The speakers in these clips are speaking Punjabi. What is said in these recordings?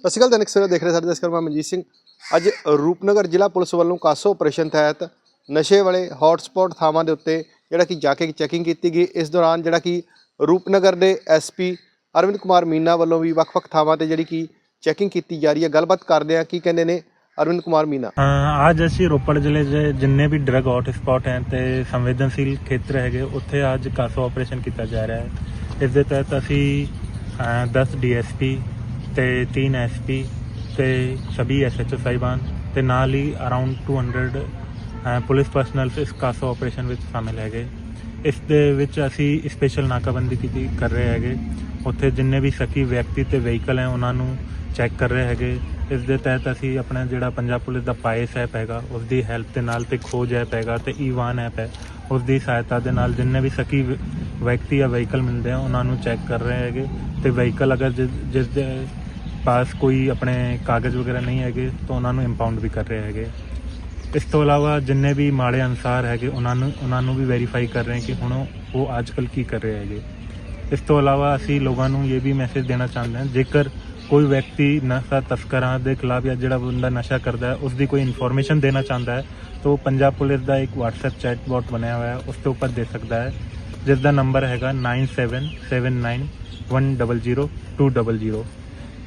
ਸਤਿ ਸ਼੍ਰੀ ਅਕਾਲ ਦੈਨਿਕ ਸਵੇਰਾ ਦੇਖ ਰਹੇ ਸਾਡੇ ਦਸਕਰ ਮੈਂ ਮਨਜੀਤ ਸਿੰਘ। ਅੱਜ ਰੂਪਨਗਰ ਜ਼ਿਲ੍ਹਾ ਪੁਲਿਸ ਵੱਲੋਂ ਕਾਸੋ ਆਪਰੇਸ਼ਨ ਤਹਿਤ ਨਸ਼ੇ ਵਾਲੇ ਹੌਟਸਪੌਟ ਥਾਵਾਂ ਦੇ ਉੱਤੇ ਜਿਹੜਾ ਕਿ ਜਾ ਕੇ ਚੈਕਿੰਗ ਕੀਤੀ ਗਈ। ਇਸ ਦੌਰਾਨ ਜਿਹੜਾ ਕਿ ਰੂਪਨਗਰ ਦੇ ਐਸਪੀ ਅਰਵਿੰਦ ਕੁਮਾਰ ਮੀਨਾ ਵੱਲੋਂ ਵੀ ਵੱਖ-ਵੱਖ ਥਾਵਾਂ ਤੇ ਜਿਹੜੀ ਕਿ ਚੈਕਿੰਗ ਕੀਤੀ ਜਾ ਰਹੀ ਹੈ। ਗੱਲਬਾਤ ਕਰਦੇ ਆ ਕੀ ਕਹਿੰਦੇ ਨੇ ਅਰਵਿੰਦ ਕੁਮਾਰ ਮੀਨਾ? ਅੱਜ ਅਸੀਂ ਰੋਪੜ ਜ਼ਿਲ੍ਹੇ ਦੇ ਜਿੰਨੇ ਵੀ ਡਰਗ ਹੌਟ ਸਪੌਟ ਹਨ ਤੇ ਸੰਵੇਦਨਸ਼ੀਲ ਖੇਤਰ ਹੈਗੇ ਉੱਥੇ ਅੱਜ ਕਾਸੋ ਆਪਰੇਸ਼ਨ ਕੀਤਾ ਜਾ ਰਿਹਾ ਹੈ। ਇਸ ਦੇ ਤਹਿਤ ਅਸੀਂ ਅ, 10 ਡੀਐਸਪੀ ਤੇ 3 ਐਸਪੀ ਤੇ ਸਭੀ ਐਸਐਚਓ ਸਾਹਿਬਾਨ ਤੇ ਨਾਲ ਹੀ ਅਰਾਊਂਡ 200 ਅ, ਪੁਲਿਸ ਪਰਸਨਲ ਇਸ ਕਾਸੋ ਆਪਰੇਸ਼ਨ ਵਿੱਚ ਸ਼ਾਮਿਲ ਹੈਗੇ। ਇਸ ਦੇ ਵਿੱਚ ਅਸੀਂ ਸਪੈਸ਼ਲ ਨਾਕਾਬੰਦੀ ਕੀਤੀ ਕਰ ਰਹੇ ਹੈਗੇ। ਉੱਥੇ ਜਿੰਨੇ ਵੀ ਸਕੀ ਵਿਅਕਤੀ ਤੇ ਵਹੀਕਲ ਹੈ ਉਹਨਾਂ ਨੂੰ ਚੈੱਕ ਕਰ ਰਹੇ ਹੈਗੇ। ਇਸ ਦੇ ਤਹਿਤ ਅਸੀਂ ਆਪਣਾ ਜਿਹੜਾ ਪੰਜਾਬ ਪੁਲਿਸ ਦਾ ਪਾਇਸ ਐਪ ਹੈਗਾ ਉਸ ਦੀ ਹੈਲਪ ਦੇ ਨਾਲ ਤੇ ਖੋਜ ਐਪ ਹੈਗਾ ਤੇ ਈਵਾਨ ਐਪ ਹੈ ਉਸ ਦੀ ਸਹਾਇਤਾ ਦੇ ਨਾਲ ਜਿੰਨੇ ਵੀ ਸਕੀ ਵਿ- ਵਿਅਕਤੀ ਜਾਂ ਵਹੀਕਲ ਮਿਲਦੇ ਆ ਉਹਨਾਂ ਨੂੰ ਚੈੱਕ ਕਰ ਰਹੇ ਹੈਗੇ। ਤੇ ਵਹੀਕਲ ਅਗਰ ਜਿ- ਜਿਸ ਦੇ ਪਾਸ ਕੋਈ ਆਪਣੇ ਕਾਗਜ਼ ਵਗੈਰਾ ਨਹੀਂ ਹੈਗੇ, ਤਾਂ ਉਹਨਾਂ ਨੂੰ ਇੰਪਾਊਂਡ ਵੀ ਕਰ ਰਹੇ ਹੈਗੇ। ਇਸ ਤੋਂ ਇਲਾਵਾ ਜਿੰਨੇ ਵੀ ਮਾੜੇ ਅਨਸਾਰ ਹੈਗੇ, ਉਹਨਾਂ ਨੂੰ ਉਹਨਾਂ ਨੂੰ ਵੀ ਵੈਰੀਫਾਈ ਕਰ ਰਹੇ ਕਿ ਹੁਣ ਉਹ- ਉਹ ਅੱਜਕੱਲ ਕੀ ਕਰ ਰਹੇ ਹੈਗੇ। ਇਸ ਤੋਂ ਇਲਾਵਾ ਅਸੀਂ ਲੋਕਾਂ ਨੂੰ ਇਹ ਵੀ ਮੈਸੇਜ ਦੇਣਾ ਚਾਹੁੰਦੇ ਹਾਂ, ਜੇਕਰ ਕੋਈ ਵਿਅਕਤੀ ਨਸ਼ਾ ਤਸਕਰਾਂ ਦੇ ਖਿਲਾਫ ਜਾਂ ਜਿਹੜਾ ਬੰਦਾ ਨਸ਼ਾ ਕਰਦਾ ਹੈ ਉਸ ਦੀ ਕੋਈ ਇਨਫੋਰਮੇਸ਼ਨ ਦੇਣਾ ਚਾਹੁੰਦਾ ਹੈ, ਤਾਂ ਉਹ ਪੰਜਾਬ ਪੁਲਿਸ ਦਾ ਇੱਕ WhatsApp ਚੈਟ ਬੋਟ ਬਣਿਆ ਹੋਇਆ ਹੈ, ਉਸ ਦੇ ਉੱਪਰ ਦੇ ਸਕਦਾ ਹੈ ਜਿਸ ਦਾ ਨੰਬਰ ਹੈਗਾ 9779100200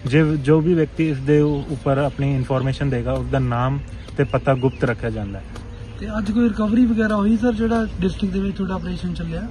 ਜੇ ਜੋ ਵੀ ਵਿਅਕਤੀ ਇਸ ਦੇ ਉੱਪਰ ਆਪਣੀ ਇਨਫੋਰਮੇਸ਼ਨ ਦੇਗਾ ਉਸ ਦਾ ਨਾਮ ਤੇ ਪਤਾ ਗੁਪਤ ਰੱਖਿਆ ਜਾਂਦਾ ਹੈ। ਤੇ ਅੱਜ ਕੋਈ ਰਿਕਵਰੀ ਵਗੈਰਾ ਹੋਈ ਸਰ ਜਿਹੜਾ ਡਿਸਟ੍ਰਿਕਟ ਦੇ ਵਿੱਚ ਤੁਹਾਡਾ ਆਪਰੇਸ਼ਨ ਚੱਲਿਆ?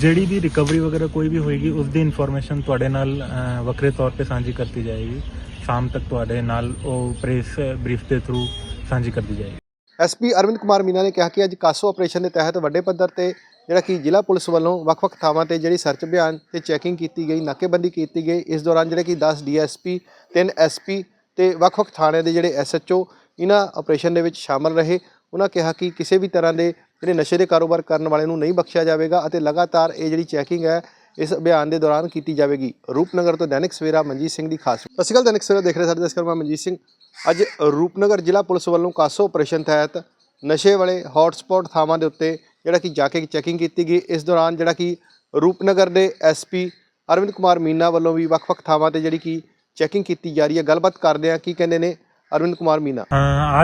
ਜਿਹੜੀ ਵੀ ਰਿਕਵਰੀ ਵਗੈਰਾ ਕੋਈ ਵੀ ਹੋਏਗੀ ਉਸ ਦੀ ਇਨਫੋਰਮੇਸ਼ਨ ਤੁਹਾਡੇ ਨਾਲ ਵੱਖਰੇ ਤੌਰ ਤੇ ਸਾਂਝੀ ਕਰਤੀ ਜਾਏਗੀ। ਸ਼ਾਮ ਤੱਕ ਤੁਹਾਡੇ ਨਾਲ ਉਹ ਪ੍ਰੈਸ ਬਰੀਫ ਦੇ ਥਰੂ ਸਾਂਝੀ ਕਰਤੀ ਜਾਏਗੀ। ਐਸਪੀ ਅਰਵਿੰਦ ਕੁਮਾਰ ਮੀਨਾ ਨੇ ਕਿਹਾ ਕਿ ਅੱਜ ਕਾਸੋ ਆਪਰੇਸ਼ਨ ਦੇ ਤਹਿਤ ਵੱਡੇ ਪੱਧਰ ਤੇ ਜਿਹੜਾ ਕਿ ਜ਼ਿਲ੍ਹਾ ਪੁਲਿਸ ਵੱਲੋਂ ਵੱਖ-ਵੱਖ ਥਾਵਾਂ ਤੇ ਜਿਹੜੀ ਸਰਚ ਅਭਿਆਨ ਤੇ ਚੈਕਿੰਗ ਕੀਤੀ ਗਈ, ਨਾਕੇਬੰਦੀ ਕੀਤੀ ਗਈ, ਇਸ ਦੌਰਾਨ ਜਿਹੜੇ ਕਿ 10 ਡੀਐਸਪੀ 3 ਐਸਪੀ ਤੇ ਵੱਖ-ਵੱਖ ਥਾਣਿਆਂ ਦੇ ਜਿਹੜੇ ਐਸਐਚਓ ਇਹਨਾਂ ਆਪਰੇਸ਼ਨ ਦੇ ਵਿੱਚ ਸ਼ਾਮਲ ਰਹੇ। ਉਹਨਾਂ ਕਿਹਾ ਕਿ ਕਿਸੇ ਵੀ ਤਰ੍ਹਾਂ ਦੇ ਜਿਹੜੇ ਨਸ਼ੇ ਦੇ ਕਾਰੋਬਾਰ ਕਰਨ ਵਾਲੇ ਨੂੰ ਨਹੀਂ ਬਖਸ਼ਿਆ ਜਾਵੇਗਾ ਅਤੇ ਲਗਾਤਾਰ ਇਹ ਜਿਹੜੀ ਚੈਕਿੰਗ ਹੈ, ਇਸ ਅਭਿਆਨ ਦੇ ਦੌਰਾਨ ਕੀਤੀ ਜਾਵੇਗੀ। ਰੂਪਨਗਰ ਤੋਂ ਦੈਨਿਕ ਸਵੇਰਾ ਮਨਜੀਤ ਸਿੰਘ ਦੀ ਖਾਸ ਸਤਿ ਸ਼੍ਰੀ ਅਕਾਲ, ਦੈਨਿਕ ਸਵੇਰਾ ਦੇਖ ਰਹੇ ਸਾਡੇ ਦਸਕਰ ਮੈਂ ਮਨਜੀਤ ਸਿੰਘ। ਅੱਜ ਰੂਪਨਗਰ ਜ਼ਿਲ੍ਹਾ ਪੁਲਿਸ ਵੱਲੋਂ ਕਾਸੋ ਆਪਰੇਸ਼ਨ ਤਹਿਤ ਨਸ਼ੇ ਵਾਲੇ ਹੌਟਸਪੌਟ ਥਾਵਾਂ ਦੇ ਉੱਤੇ ਜਿਹੜਾ ਕਿ ਜਾ ਕੇ ਚੈਕਿੰਗ ਕੀਤੀ ਗਈ। ਇਸ ਦੌਰਾਨ ਜਿਹੜਾ ਕਿ ਰੂਪਨਗਰ ਦੇ ਐਸਪੀ ਅਰਵਿੰਦ ਕੁਮਾਰ ਮੀਨਾ ਵੱਲੋਂ ਵੀ ਵੱਖ-ਵੱਖ ਥਾਵਾਂ ਤੇ ਜਿਹੜੀ ਕਿ ਚੈਕਿੰਗ ਕੀਤੀ ਜਾ ਰਹੀ ਹੈ। ਗੱਲਬਾਤ ਕਰਦੇ ਆ ਕੀ ਕਹਿੰਦੇ ਨੇ ਅਰਵਿੰਦ ਕੁਮਾਰ ਮੀਨਾ।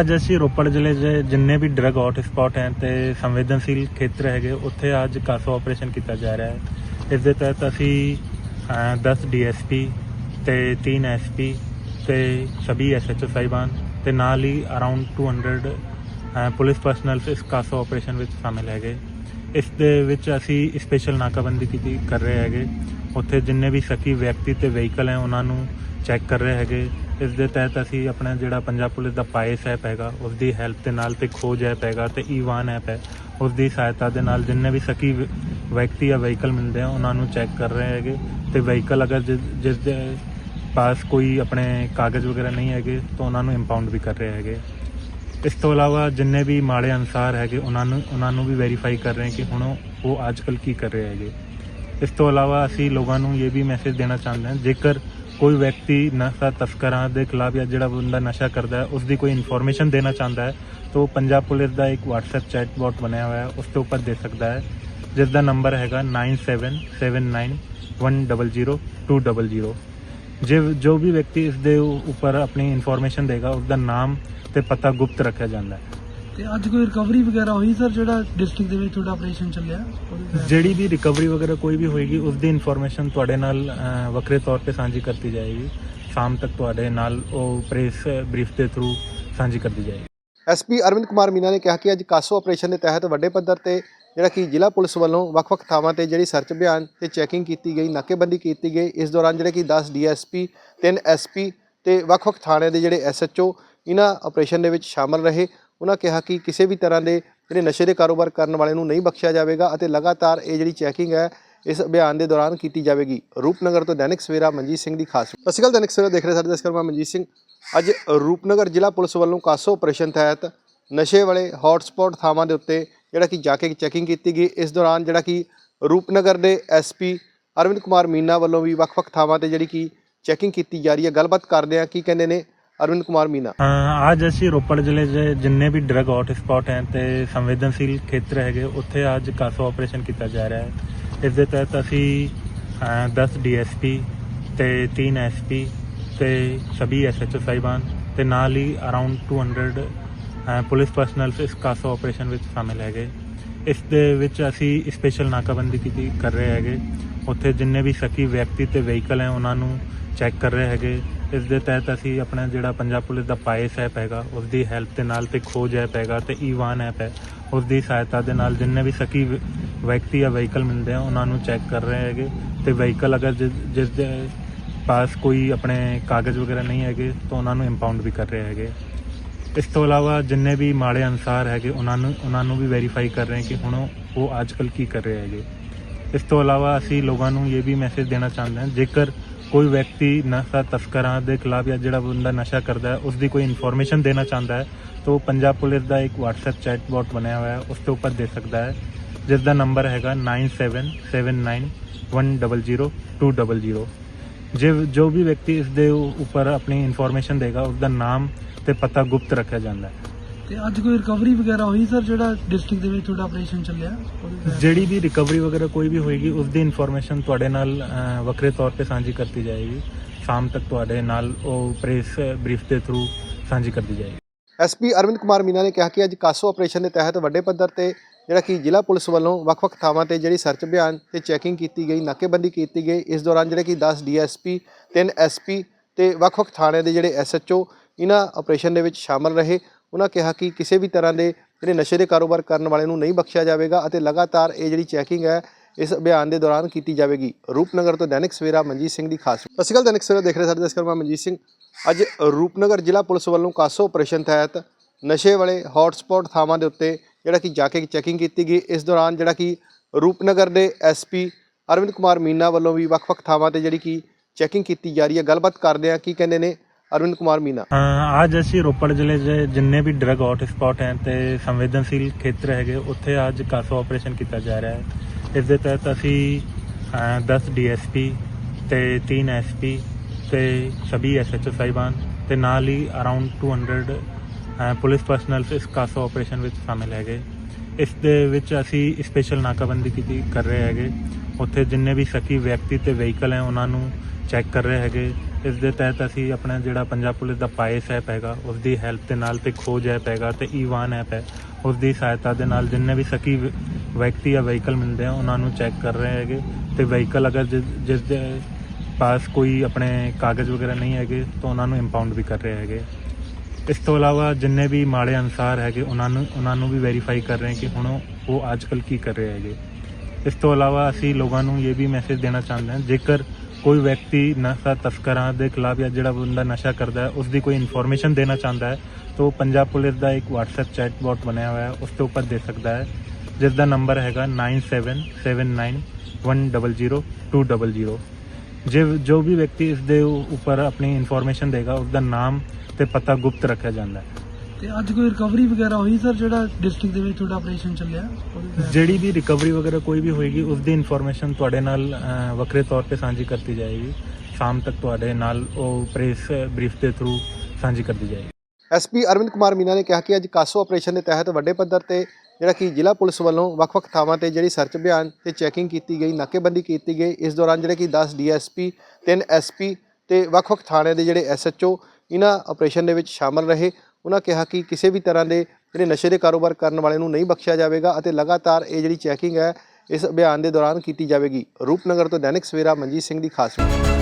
ਅੱਜ ਅਸੀਂ ਰੋਪੜ ਜ਼ਿਲ੍ਹੇ ਦੇ ਜਿੰਨੇ ਵੀ ਡਰਗ ਹੌਟ ਸਪੌਟ ਹਨ ਤੇ ਸੰਵੇਦਨਸ਼ੀਲ ਖੇਤਰ ਹੈਗੇ ਉੱਥੇ ਅੱਜ ਕਾਸੋ ਆਪਰੇਸ਼ਨ ਕੀਤਾ ਜਾ ਰਿਹਾ ਹੈ। ਇਸ ਦੇ ਤਹਿਤ ਅਸੀਂ ਅ, 10 ਡੀਐਸਪੀ ਤੇ 3 ਐਸਪੀ ਤੇ ਸਭੀ ਐਸਐਚਓ ਸਾਹਿਬਾਨ ਤੇ ਨਾਲ ਹੀ ਅਰਾਊਂਡ 200 ਅ, ਪੁਲਿਸ ਪਰਸਨਲ ਇਸ ਕਾਸੋ ਆਪਰੇਸ਼ਨ ਵਿੱਚ ਸ਼ਾਮਿਲ ਹੈਗੇ। ਇਸ ਦੇ ਵਿੱਚ ਅਸੀਂ ਸਪੈਸ਼ਲ ਨਾਕਾਬੰਦੀ ਕੀਤੀ ਕਰ ਰਹੇ ਹੈਗੇ। ਉੱਥੇ ਜਿੰਨੇ ਵੀ ਸਕੀ ਵਿਅਕਤੀ ਤੇ ਵਹੀਕਲ ਹੈ, ਉਹਨਾਂ ਨੂੰ ਚੈੱਕ ਕਰ ਰਹੇ ਹੈਗੇ। ਇਸ ਦੇ ਤਹਿਤ ਅਸੀਂ ਆਪਣਾ ਜਿਹੜਾ ਪੰਜਾਬ ਪੁਲਿਸ ਦਾ ਪਾਇਸ ਐਪ ਹੈਗਾ ਉਸ ਦੀ ਹੈਲਪ ਦੇ ਨਾਲ ਤੇ ਖੋਜ ਐਪ ਹੈਗਾ ਤੇ ਈਵਾਨ ਐਪ ਹੈ ਉਸ ਦੀ ਸਹਾਇਤਾ ਦੇ ਨਾਲ ਜਿੰਨੇ ਵੀ ਸਕੀ ਵਿਅਕਤੀ ਜਾਂ ਵਹੀਕਲ ਮਿਲਦੇ ਆ, ਉਹਨਾਂ ਨੂੰ ਚੈੱਕ ਕਰ ਰਹੇ ਹੈਗੇ। ਤੇ ਵਹੀਕਲ ਅਗਰ ਜਿ- ਜਿਸ ਦੇ ਪਾਸ ਕੋਈ ਆਪਣੇ ਕਾਗਜ਼ ਵਗੈਰਾ ਨਹੀਂ ਹੈਗੇ, ਤਾਂ ਉਹਨਾਂ ਨੂੰ ਇੰਪਾਊਂਡ ਵੀ ਕਰ ਰਹੇ ਹੈਗੇ। ਇਸ ਤੋਂ ਇਲਾਵਾ ਜਿੰਨੇ ਵੀ ਮਾੜੇ ਅਨਸਾਰ ਹੈਗੇ, ਉਹਨਾਂ ਨੂੰ ਉਹਨਾਂ ਨੂੰ ਵੀ ਵੈਰੀਫਾਈ ਕਰ ਰਹੇ ਹਾਂ ਕਿ ਹੁਣ ਉਹ- ਉਹ ਅੱਜਕੱਲ ਕੀ ਕਰ ਰਹੇ ਹੈਗੇ। ਇਸ ਤੋਂ ਇਲਾਵਾ ਅਸੀਂ ਲੋਕਾਂ ਨੂੰ ਇਹ ਵੀ ਮੈਸੇਜ ਦੇਣਾ ਚਾਹੁੰਦੇ ਹਾਂ, ਜੇਕਰ ਕੋਈ ਵਿਅਕਤੀ ਨਸ਼ਾ ਤਸਕਰਾਂ ਦੇ ਖਿਲਾਫ ਜਾਂ ਜਿਹੜਾ ਬੰਦਾ ਨਸ਼ਾ ਕਰਦਾ ਹੈ ਉਸ ਦੀ ਕੋਈ ਇਨਫੋਰਮੇਸ਼ਨ ਦੇਣਾ ਚਾਹੁੰਦਾ ਹੈ, ਤਾਂ ਉਹ ਪੰਜਾਬ ਪੁਲਿਸ ਦਾ ਇੱਕ WhatsApp ਚੈਟ ਬੋਟ ਬਣਿਆ ਹੋਇਆ ਹੈ, ਉਸ ਦੇ ਉੱਪਰ ਦੇ ਸਕਦਾ ਹੈ ਜਿਸ ਦਾ ਨੰਬਰ ਹੈਗਾ 9779100200 ਜੇ ਜੋ ਵੀ ਵਿਅਕਤੀ ਇਸ ਦੇ ਉੱਪਰ ਆਪਣੀ ਇਨਫੋਰਮੇਸ਼ਨ ਦੇਗਾ ਉਸ ਦਾ ਨਾਮ ਤੇ ਪਤਾ ਗੁਪਤ ਰੱਖਿਆ ਜਾਂਦਾ ਹੈ। ਤੇ ਅੱਜ ਕੋਈ ਰਿਕਵਰੀ ਵਗੈਰਾ ਹੋਈ ਸਰ ਜਿਹੜਾ ਡਿਸਟ੍ਰਿਕਟ ਦੇ ਵਿੱਚ ਤੁਹਾਡਾ ਆਪਰੇਸ਼ਨ ਚੱਲਿਆ? ਜਿਹੜੀ ਵੀ ਰਿਕਵਰੀ ਵਗੈਰਾ ਕੋਈ ਵੀ ਹੋਏਗੀ ਉਸ ਦੀ ਇਨਫੋਰਮੇਸ਼ਨ ਤੁਹਾਡੇ ਨਾਲ ਅਹ, ਵੱਖਰੇ ਤੌਰ ਤੇ ਸਾਂਝੀ ਕਰਤੀ ਜਾਏਗੀ। ਸ਼ਾਮ ਤੱਕ ਤੁਹਾਡੇ ਨਾਲ ਉਹ ਪ੍ਰੈਸ ਬਰੀਫ ਦੇ ਥਰੂ ਸਾਂਝੀ ਕਰਤੀ ਜਾਏਗੀ। ਐਸਪੀ ਅਰਵਿੰਦ ਕੁਮਾਰ ਮੀਨਾ ਨੇ ਕਿਹਾ ਕਿ ਅੱਜ ਕਾਸੋ ਆਪਰੇਸ਼ਨ ਦੇ ਤਹਿਤ ਵੱਡੇ ਪੱਧਰ ਤੇ ਜਿਹੜਾ ਕਿ ਜ਼ਿਲ੍ਹਾ ਪੁਲਿਸ ਵੱਲੋਂ ਵੱਖ-ਵੱਖ ਥਾਵਾਂ ਤੇ ਜਿਹੜੀ ਸਰਚ ਅਭਿਆਨ ਤੇ ਚੈਕਿੰਗ ਕੀਤੀ ਗਈ, ਨਾਕੇਬੰਦੀ ਕੀਤੀ ਗਈ, ਇਸ ਦੌਰਾਨ ਜਿਹੜੇ ਕਿ 10 ਡੀਐਸਪੀ 3 ਐਸਪੀ ਤੇ ਵੱਖ-ਵੱਖ ਥਾਣਿਆਂ ਦੇ ਜਿਹੜੇ ਐਸਐਚਓ ਇਹਨਾਂ ਆਪਰੇਸ਼ਨ ਦੇ ਵਿੱਚ ਸ਼ਾਮਲ ਰਹੇ। ਉਹਨਾਂ ਕਿਹਾ ਕਿ ਕਿਸੇ ਵੀ ਤਰ੍ਹਾਂ ਦੇ ਜਿਹੜੇ ਨਸ਼ੇ ਦੇ ਕਾਰੋਬਾਰ ਕਰਨ ਵਾਲੇ ਨੂੰ ਨਹੀਂ ਬਖਸ਼ਿਆ ਜਾਵੇਗਾ ਅਤੇ ਲਗਾਤਾਰ ਇਹ ਜਿਹੜੀ ਚੈਕਿੰਗ ਹੈ, ਇਸ ਅਭਿਆਨ ਦੇ ਦੌਰਾਨ ਕੀਤੀ ਜਾਵੇਗੀ। ਰੂਪਨਗਰ ਤੋਂ ਦੈਨਿਕ ਸਵੇਰਾ ਮਨਜੀਤ ਸਿੰਘ ਦੀ ਖਾਸ ਸਤਿ ਸ਼੍ਰੀ ਅਕਾਲ, ਦੈਨਿਕ ਸਵੇਰਾ ਦੇਖ ਰਹੇ ਸਾਡੇ ਦਸਕਰ ਮੈਂ ਮਨਜੀਤ ਸਿੰਘ। ਅੱਜ ਰੂਪਨਗਰ ਜ਼ਿਲ੍ਹਾ ਪੁਲਿਸ ਵੱਲੋਂ ਕਾਸੋ ਆਪਰੇਸ਼ਨ ਤਹਿਤ ਨਸ਼ੇ ਵਾਲੇ ਹੌਟਸਪੌਟ ਥਾਵਾਂ ਦੇ ਉੱਤੇ ਜਿਹੜਾ ਕਿ ਜਾ ਕੇ ਚੈਕਿੰਗ ਕੀਤੀ ਗਈ ਇਸ ਦੌਰਾਨ ਜਿਹੜਾ ਕਿ ਰੂਪਨਗਰ ਦੇ ਐਸਪੀ ਅਰਵਿੰਦ ਕੁਮਾਰ ਮੀਨਾ ਵੱਲੋਂ ਵੀ ਵੱਖ-ਵੱਖ ਥਾਵਾਂ ਤੇ ਜਿਹੜੀ ਕਿ ਚੈਕਿੰਗ ਕੀਤੀ ਜਾ ਰਹੀ ਹੈ। ਗੱਲਬਾਤ ਕਰਦੇ ਆ ਕੀ ਕਹਿੰਦੇ ਨੇ ਅਰਵਿੰਦ ਕੁਮਾਰ ਮੀਨਾ? ਅੱਜ ਅਸੀਂ ਰੋਪੜ ਜ਼ਿਲ੍ਹੇ ਦੇ ਜਿੰਨੇ ਵੀ ਡਰਗ ਹੌਟ ਸਪੌਟ ਹਨ ਤੇ ਸੰਵੇਦਨਸ਼ੀਲ ਖੇਤਰ ਹੈਗੇ ਉੱਥੇ ਅੱਜ ਕਾਸੋ ਆਪਰੇਸ਼ਨ ਕੀਤਾ ਜਾ ਰਿਹਾ ਹੈ। ਇਸ ਦੇ ਤਹਿਤ ਅਸੀਂ ਅ, 10 ਡੀਐਸਪੀ ਤੇ 3 ਐਸਪੀ ਤੇ ਸਭੀ ਐਸਐਚਓ ਸਾਹਿਬਾਨ ਤੇ ਨਾਲ ਹੀ ਅਰਾਊਂਡ 200 ਅ, ਪੁਲਿਸ ਪਰਸਨਲ ਇਸ ਕਾਸੋ ਆਪਰੇਸ਼ਨ ਵਿੱਚ ਸ਼ਾਮਿਲ ਹੈਗੇ। ਇਸ ਦੇ ਵਿੱਚ ਅਸੀਂ ਸਪੈਸ਼ਲ ਨਾਕਾਬੰਦੀ ਕੀਤੀ ਕਰ ਰਹੇ ਹੈਗੇ। ਉੱਥੇ ਜਿੰਨੇ ਵੀ ਸਕੀ ਵਿਅਕਤੀ ਤੇ ਵਹੀਕਲ ਹੈ, ਉਹਨਾਂ ਨੂੰ ਚੈੱਕ ਕਰ ਰਹੇ ਹੈਗੇ। ਇਸ ਦੇ ਤਹਿਤ ਅਸੀਂ ਆਪਣਾ ਜਿਹੜਾ ਪੰਜਾਬ ਪੁਲਿਸ ਦਾ ਪਾਇਸ ਐਪ ਹੈਗਾ ਉਸ ਦੀ ਹੈਲਪ ਦੇ ਨਾਲ ਤੇ ਖੋਜ ਐਪ ਹੈਗਾ ਤੇ ਈਵਾਨ ਐਪ ਹੈ ਉਸ ਦੀ ਸਹਾਇਤਾ ਦੇ ਨਾਲ ਜਿੰਨੇ ਵੀ ਸਕੀ ਵਿਅਕਤੀ ਜਾਂ ਵਹੀਕਲ ਮਿਲਦੇ ਆ, ਉਹਨਾਂ ਨੂੰ ਚੈੱਕ ਕਰ ਰਹੇ ਹੈਗੇ। ਤੇ ਵਹੀਕਲ ਅਗਰ ਜਿ- ਜਿਸ ਦੇ ਪਾਸ ਕੋਈ ਆਪਣੇ ਕਾਗਜ਼ ਵਗੈਰਾ ਨਹੀਂ ਹੈਗੇ, ਤਾਂ ਉਹਨਾਂ ਨੂੰ ਇੰਪਾਊਂਡ ਵੀ ਕਰ ਰਹੇ ਹੈਗੇ। ਇਸ ਤੋਂ ਇਲਾਵਾ ਜਿੰਨੇ ਵੀ ਮਾੜੇ ਅਨਸਾਰ ਹੈਗੇ, ਉਹਨਾਂ ਨੂੰ ਉਹਨਾਂ ਨੂੰ ਵੀ ਵੈਰੀਫਾਈ ਕਰ ਰਹੇ ਕਿ ਹੁਣ ਉਹ- ਉਹ ਅੱਜਕੱਲ ਕੀ ਕਰ ਰਹੇ ਹੈਗੇ। ਇਸ ਤੋਂ ਇਲਾਵਾ ਅਸੀਂ ਲੋਕਾਂ ਨੂੰ ਇਹ ਵੀ ਮੈਸੇਜ ਦੇਣਾ ਚਾਹੁੰਦੇ ਹਾਂ, ਜੇਕਰ ਕੋਈ ਵਿਅਕਤੀ ਨਸ਼ਾ ਤਸਕਰਾਂ ਦੇ ਖਿਲਾਫ ਜਾਂ ਜਿਹੜਾ ਬੰਦਾ ਨਸ਼ਾ ਕਰਦਾ ਹੈ ਉਸ ਦੀ ਕੋਈ ਇਨਫੋਰਮੇਸ਼ਨ ਦੇਣਾ ਚਾਹੁੰਦਾ ਹੈ, ਤਾਂ ਉਹ ਪੰਜਾਬ ਪੁਲਿਸ ਦਾ ਇੱਕ WhatsApp ਚੈਟ ਬੋਟ ਬਣਿਆ ਹੋਇਆ ਹੈ, ਉਸ ਦੇ ਉੱਪਰ ਦੇ ਸਕਦਾ ਹੈ ਜਿਸ ਦਾ ਨੰਬਰ ਹੈਗਾ 9779100200 ਜੇ ਜੋ ਵੀ ਵਿਅਕਤੀ ਇਸ ਦੇ ਉੱਪਰ ਆਪਣੀ ਇਨਫੋਰਮੇਸ਼ਨ ਦੇਗਾ ਉਸ ਦਾ ਨਾਮ ਤੇ ਪਤਾ ਗੁਪਤ ਰੱਖਿਆ ਜਾਂਦਾ ਹੈ। ਤੇ ਅੱਜ ਕੋਈ ਰਿਕਵਰੀ ਵਗੈਰਾ ਹੋਈ ਸਰ ਜਿਹੜਾ ਡਿਸਟ੍ਰਿਕਟ ਦੇ ਵਿੱਚ ਤੁਹਾਡਾ ਆਪਰੇਸ਼ਨ ਚੱਲਿਆ? ਜਿਹੜੀ ਵੀ ਰਿਕਵਰੀ ਵਗੈਰਾ ਕੋਈ ਵੀ ਹੋਏਗੀ ਉਸ ਦੀ ਇਨਫੋਰਮੇਸ਼ਨ ਤੁਹਾਡੇ ਨਾਲ ਵੱਖਰੇ ਤੌਰ ਤੇ ਸਾਂਝੀ ਕਰਤੀ ਜਾਏਗੀ। ਸ਼ਾਮ ਤੱਕ ਤੁਹਾਡੇ ਨਾਲ ਉਹ ਪ੍ਰੈਸ ਬਰੀਫ ਦੇ ਥਰੂ ਸਾਂਝੀ ਕਰਦੀ ਜਾਏਗੀ। ਐਸਪੀ ਅਰਵਿੰਦ ਕੁਮਾਰ ਮੀਨਾ ਨੇ ਕਿਹਾ ਕਿ ਅੱਜ ਕਾਸੋ ਆਪਰੇਸ਼ਨ ਦੇ ਤਹਿਤ ਵੱਡੇ ਪੱਧਰ ਤੇ ਜਿਹੜਾ ਕਿ ਜ਼ਿਲ੍ਹਾ ਪੁਲਿਸ ਵੱਲੋਂ ਵੱਖ-ਵੱਖ ਥਾਵਾਂ ਤੇ ਜਿਹੜੀ ਸਰਚ ਅਭਿਆਨ ਤੇ ਚੈਕਿੰਗ ਕੀਤੀ ਗਈ, ਨਾਕੇਬੰਦੀ ਕੀਤੀ ਗਈ, ਇਸ ਦੌਰਾਨ ਜਿਹੜੇ ਕਿ 10 ਡੀਐਸਪੀ 3 ਐਸਪੀ ਤੇ ਵੱਖ-ਵੱਖ ਥਾਣਿਆਂ ਦੇ ਜਿਹੜੇ ਐਸਐਚਓ ਇਹਨਾਂ ਆਪਰੇਸ਼ਨ ਦੇ ਵਿੱਚ ਸ਼ਾਮਲ ਰਹੇ। ਉਹਨਾਂ ਕਿਹਾ ਕਿ ਕਿਸੇ ਵੀ ਤਰ੍ਹਾਂ ਦੇ ਜਿਹੜੇ ਨਸ਼ੇ ਦੇ ਕਾਰੋਬਾਰ ਕਰਨ ਵਾਲੇ ਨੂੰ ਨਹੀਂ ਬਖਸ਼ਿਆ ਜਾਵੇਗਾ ਅਤੇ ਲਗਾਤਾਰ ਇਹ ਜਿਹੜੀ ਚੈਕਿੰਗ ਹੈ, ਇਸ ਅਭਿਆਨ ਦੇ ਦੌਰਾਨ ਕੀਤੀ ਜਾਵੇਗੀ। ਰੂਪਨਗਰ ਤੋਂ ਦੈਨਿਕ ਸਵੇਰਾ ਮਨਜੀਤ ਸਿੰਘ ਦੀ ਖਾਸ ਸਤਿ ਸ਼੍ਰੀ ਅਕਾਲ, ਦੈਨਿਕ ਸਵੇਰਾ ਦੇਖ ਰਹੇ ਸਾਡੇ ਦਰਸ਼ਕ ਮੈਂ ਮਨਜੀਤ ਸਿੰਘ। ਅੱਜ ਰੂਪਨਗਰ ਜ਼ਿਲ੍ਹਾ ਪੁਲਿਸ ਵੱਲੋਂ ਕਾਸੋ ਆਪਰੇਸ਼ਨ ਤਹਿਤ ਨਸ਼ੇ ਵਾਲੇ ਹੌਟਸਪੌਟ ਥਾਵਾਂ ਦੇ ਉੱਤੇ ਜਿਹੜਾ ਕਿ ਜਾ ਕੇ ਚੈਕਿੰਗ ਕੀਤੀ ਗਈ। ਇਸ ਦੌਰਾਨ ਜਿਹੜਾ ਕਿ ਰੂਪਨਗਰ ਦੇ ਐਸਪੀ ਅਰਵਿੰਦ ਕੁਮਾਰ ਮੀਨਾ ਵੱਲੋਂ ਵੀ ਵੱਖ-ਵੱਖ ਥਾਵਾਂ ਤੇ ਜਿਹੜੀ ਕਿ ਚੈਕਿੰਗ ਕੀਤੀ ਜਾ ਰਹੀ ਹੈ। ਗੱਲਬਾਤ ਕਰਦੇ ਆ ਕੀ ਕਹਿੰਦੇ ਨੇ ਅਰਵਿੰਦ ਕੁਮਾਰ ਮੀਨਾ? ਅੱਜ ਅਸੀਂ ਰੋਪੜ ਜ਼ਿਲ੍ਹੇ ਦੇ ਜਿੰਨੇ ਵੀ ਡਰਗ ਹੌਟ ਸਪੌਟ ਹੈ ਤੇ ਸੰਵੇਦਨਸ਼ੀਲ ਖੇਤਰ ਹੈਗੇ ਉੱਥੇ ਅੱਜ ਕਾਸੋ ਆਪਰੇਸ਼ਨ ਕੀਤਾ ਜਾ ਰਿਹਾ ਹੈ। ਇਸ ਦੇ ਤਹਿਤ ਅਸੀਂ ਅਹ, 10 ਡੀਐਸਪੀ ਤੇ 3 ਐਸਪੀ ਤੇ ਸਭੀ ਐਸਐਚਓ ਸਾਹਿਬਾਨ ਤੇ ਨਾਲ ਹੀ ਅਰਾਊਂਡ 200 ਅਹ, ਪੁਲਿਸ ਪਰਸਨਲ ਇਸ ਕਾਸੋ ਆਪਰੇਸ਼ਨ ਵਿੱਚ ਸ਼ਾਮਿਲ ਹੈਗੇ। ਇਸ ਦੇ ਵਿੱਚ ਅਸੀਂ ਸਪੈਸ਼ਲ ਨਾਕਾਬੰਦੀ ਕੀਤੀ, ਕਰ ਰਹੇ ਹੈਗੇ। ਉੱਥੇ ਜਿੰਨੇ ਵੀ ਸਕੀ ਵਿਅਕਤੀ ਤੇ ਵਹੀਕਲ ਹੈ, ਉਹਨਾਂ ਨੂੰ ਚੈੱਕ ਕਰ ਰਹੇ ਹੈਗੇ। ਇਸ ਦੇ ਤਹਿਤ ਅਸੀਂ ਆਪਣਾ ਜਿਹੜਾ ਪੰਜਾਬ ਪੁਲਿਸ ਦਾ ਪਾਇਸ ਐਪ ਹੈਗਾ ਉਸ ਦੀ ਹੈਲਪ ਦੇ ਨਾਲ ਤੇ ਖੋਜ ਐਪ ਹੈਗਾ ਤੇ ਈਵਾਨ ਐਪ ਹੈ ਉਸ ਦੀ ਸਹਾਇਤਾ ਦੇ ਨਾਲ ਜਿੰਨੇ ਵੀ ਸਕੀ ਵਿ- ਵਿਅਕਤੀ ਜਾਂ ਵਹੀਕਲ ਮਿਲਦੇ ਆ, ਉਹਨਾਂ ਨੂੰ ਚੈੱਕ ਕਰ ਰਹੇ ਹੈਗੇ। ਤੇ ਵਹੀਕਲ ਅਗਰ ਜਿ- ਜਿਸ ਦੇ ਪਾਸ ਕੋਈ ਆਪਣੇ ਕਾਗਜ਼ ਵਗੈਰਾ ਨਹੀਂ ਹੈਗੇ, ਤਾਂ ਉਹਨਾਂ ਨੂੰ ਇੰਪਾਊਂਡ ਵੀ ਕਰ ਰਹੇ ਹੈਗੇ। ਇਸ ਤੋਂ ਇਲਾਵਾ ਜਿੰਨੇ ਵੀ ਮਾੜੇ ਅਨਸਾਰ ਹੈਗੇ, ਉਹਨਾਂ ਨੂੰ ਉਹਨਾਂ ਨੂੰ ਵੀ ਵੈਰੀਫਾਈ ਕਰ ਰਹੇ ਕਿ ਹੁਣ ਉਹ- ਉਹ ਅੱਜਕੱਲ ਕੀ ਕਰ ਰਹੇ ਹੈਗੇ। ਇਸ ਤੋਂ ਇਲਾਵਾ ਅਸੀਂ ਲੋਕਾਂ ਨੂੰ ਇਹ ਵੀ ਮੈਸੇਜ ਦੇਣਾ ਚਾਹੁੰਦੇ ਹਾਂ, ਜੇਕਰ ਕੋਈ ਵਿਅਕਤੀ ਨਸ਼ਾ ਤਸਕਰਾਂ ਦੇ ਖਿਲਾਫ ਜਾਂ ਜਿਹੜਾ ਬੰਦਾ ਨਸ਼ਾ ਕਰਦਾ ਹੈ ਉਸ ਦੀ ਕੋਈ ਇਨਫੋਰਮੇਸ਼ਨ ਦੇਣਾ ਚਾਹੁੰਦਾ ਹੈ, ਤਾਂ ਉਹ ਪੰਜਾਬ ਪੁਲਿਸ ਦਾ ਇੱਕ WhatsApp ਚੈਟ ਬੋਟ ਬਣਿਆ ਹੋਇਆ ਹੈ, ਉਸ ਦੇ ਉੱਪਰ ਦੇ ਸਕਦਾ ਹੈ ਜਿਸ ਦਾ ਨੰਬਰ ਹੈਗਾ 9779100200 ਜੇ ਜੋ ਵੀ ਵਿਅਕਤੀ ਇਸ ਦੇ ਉੱਪਰ ਆਪਣੀ ਇਨਫੋਰਮੇਸ਼ਨ ਦੇਗਾ ਉਸ ਦਾ ਨਾਮ ਤੇ ਪਤਾ ਗੁਪਤ ਰੱਖਿਆ ਜਾਂਦਾ ਹੈ। ਤੇ ਅੱਜ ਕੋਈ ਰਿਕਵਰੀ ਵਗੈਰਾ ਹੋਈ ਸਰ ਜਿਹੜਾ ਡਿਸਟ੍ਰਿਕਟ ਦੇ ਵਿੱਚ ਤੁਹਾਡਾ ਆਪਰੇਸ਼ਨ ਚੱਲਿਆ? ਜਿਹੜੀ ਵੀ ਰਿਕਵਰੀ ਵਗੈਰਾ ਕੋਈ ਵੀ ਹੋਏਗੀ ਉਸ ਦੀ ਇਨਫੋਰਮੇਸ਼ਨ ਤੁਹਾਡੇ ਨਾਲ ਵੱਖਰੇ ਤੌਰ ਤੇ ਸਾਂਝੀ ਕਰਤੀ ਜਾਏਗੀ। ਸ਼ਾਮ ਤੱਕ ਤੁਹਾਡੇ ਨਾਲ ਉਹ ਪ੍ਰੈਸ ਬਰੀਫ ਦੇ ਥਰੂ ਸਾਂਝੀ ਕਰਦੀ ਜਾਏਗੀ। ਐਸਪੀ ਅਰਵਿੰਦ ਕੁਮਾਰ ਮੀਨਾ ਨੇ ਕਿਹਾ ਕਿ ਅੱਜ ਕਾਸੋ ਆਪਰੇਸ਼ਨ ਦੇ ਤਹਿਤ ਵੱਡੇ ਪੱਧਰ ਤੇ ਜਿਹੜਾ ਕਿ ਜ਼ਿਲ੍ਹਾ ਪੁਲਿਸ ਵੱਲੋਂ ਵੱਖ-ਵੱਖ ਥਾਵਾਂ ਤੇ ਜਿਹੜੀ ਸਰਚ ਅਭਿਆਨ ਤੇ ਚੈਕਿੰਗ ਕੀਤੀ ਗਈ, ਨਾਕੇਬੰਦੀ ਕੀਤੀ ਗਈ, ਇਸ ਦੌਰਾਨ ਜਿਹੜੇ ਕਿ 10 ਡੀਐਸਪੀ 3 ਐਸਪੀ ਤੇ ਵੱਖ-ਵੱਖ ਥਾਣਿਆਂ ਦੇ ਜਿਹੜੇ ਐਸਐਚਓ ਇਹਨਾਂ ਆਪਰੇਸ਼ਨ ਦੇ ਵਿੱਚ ਸ਼ਾਮਲ ਰਹੇ। ਉਹਨਾਂ ਕਿਹਾ ਕਿ ਕਿਸੇ ਵੀ ਤਰ੍ਹਾਂ ਦੇ ਜਿਹੜੇ ਨਸ਼ੇ ਦੇ ਕਾਰੋਬਾਰ ਕਰਨ ਵਾਲੇ ਨੂੰ ਨਹੀਂ ਬਖਸ਼ਿਆ ਜਾਵੇਗਾ ਅਤੇ ਲਗਾਤਾਰ ਇਹ ਜਿਹੜੀ ਚੈਕਿੰਗ ਹੈ, ਇਸ ਅਭਿਆਨ ਦੇ ਦੌਰਾਨ ਕੀਤੀ ਜਾਵੇਗੀ। ਰੂਪਨਗਰ ਤੋਂ ਦੈਨਿਕ ਸਵੇਰਾ ਮਨਜੀਤ ਸਿੰਘ ਦੀ ਖਾਸ ਰਿਪੋਰਟ।